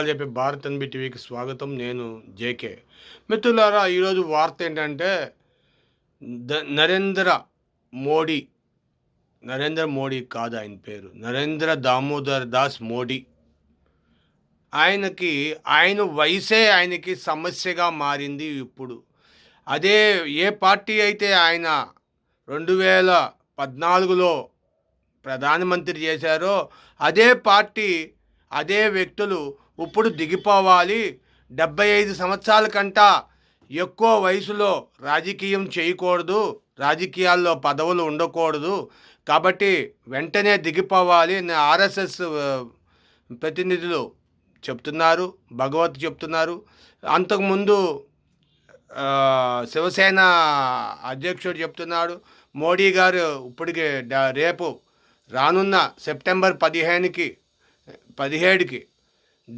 చెప్పి భారత్ ఎన్బి టీవీకి స్వాగతం. నేను జేకే. మిత్రులారా ఈరోజు వార్త ఏంటంటే ద- నరేంద్ర మోడీ నరేంద్ర మోడీ కాదు ఆయన పేరు. నరేంద్ర దామోదర్ దాస్ మోడీ. ఆయనకి ఆయన వయసే ఆయనకి సమస్యగా మారింది ఇప్పుడు. అదే ఏ పార్టీ అయితే ఆయన రెండు వేల పద్నాలుగులో ప్రధానమంత్రి చేశారో అదే పార్టీ అదే వ్యక్తులు ఇప్పుడు దిగిపోవాలి. డెబ్బై ఐదు సంవత్సరాల కంట ఎక్కువ వయసులో రాజకీయం చేయకూడదు. రాజకీయాల్లో పదవులు ఉండకూడదు. కాబట్టి వెంటనే దిగిపోవాలి అని ఆర్ఎస్ఎస్ ప్రతినిధులు చెప్తున్నారు. భగవత్ చెప్తున్నారు. అంతకుముందు శివసేన అధ్యక్షుడు చెప్తున్నాడు మోడీ గారు ఇప్పటికి డ- రేపు రానున్న సెప్టెంబర్ పదిహేనుకి పదిహేడుకి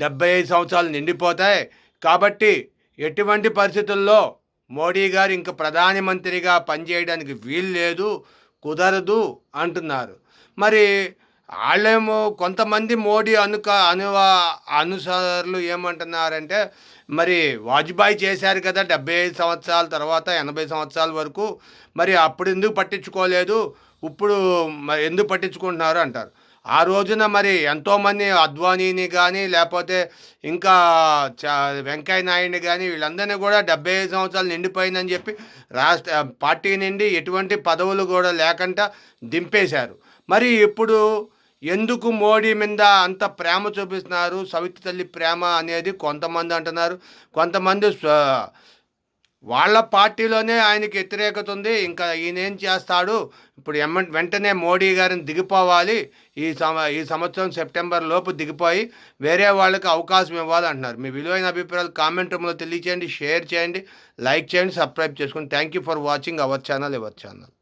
డెబ్బై ఐదు సంవత్సరాలు నిండిపోతాయి. కాబట్టి ఎటువంటి పరిస్థితుల్లో మోడీ గారు ఇంక ప్రధానమంత్రిగా పనిచేయడానికి వీలు లేదు కుదరదు అంటున్నారు. మరి వాళ్ళేమో కొంతమంది మోడీ అనుక అనువా అనుసారులు ఏమంటున్నారంటే మరి వాజ్పేయి చేశారు కదా డెబ్బై ఐదు సంవత్సరాల తర్వాత ఎనభై సంవత్సరాల వరకు. మరి అప్పుడు ఎందుకు పట్టించుకోలేదు? ఇప్పుడు మరి ఎందుకు పట్టించుకుంటున్నారు అంటారు. ఆ రోజున మరి ఎంతోమంది అద్వానీని కానీ లేకపోతే ఇంకా చా వెంకయ్య నాయుడిని కానీ వీళ్ళందరినీ కూడా డెబ్బై ఐదు సంవత్సరాలు నిండిపోయిందని చెప్పి రాష్ట్ర పార్టీ నుండి ఎటువంటి పదవులు కూడా లేకుండా దింపేశారు. మరి ఇప్పుడు ఎందుకు మోడీ మీద అంత ప్రేమ చూపిస్తున్నారు? సవితి తల్లి ప్రేమ అనేది కొంతమంది అంటున్నారు. కొంతమంది వాళ్ళ పార్టీలోనే ఆయనకి వ్యతిరేకత ఉంది. ఇంకా ఈయన ఏం చేస్తాడు? ఇప్పుడు ఎమ్మ వెంటనే మోడీ గారిని దిగిపోవాలి. ఈ సమ ఈ సంవత్సరం సెప్టెంబర్ లోపు దిగిపోయి వేరే వాళ్ళకి అవకాశం ఇవ్వాలి అంటున్నారు మీ విలువైన అభిప్రాయాలు కామెంట్ రూమ్లో తెలియచేయండి షేర్ చేయండి లైక్ చేయండి సబ్స్క్రైబ్ చేసుకోండి thank you for watching our channel ever channel.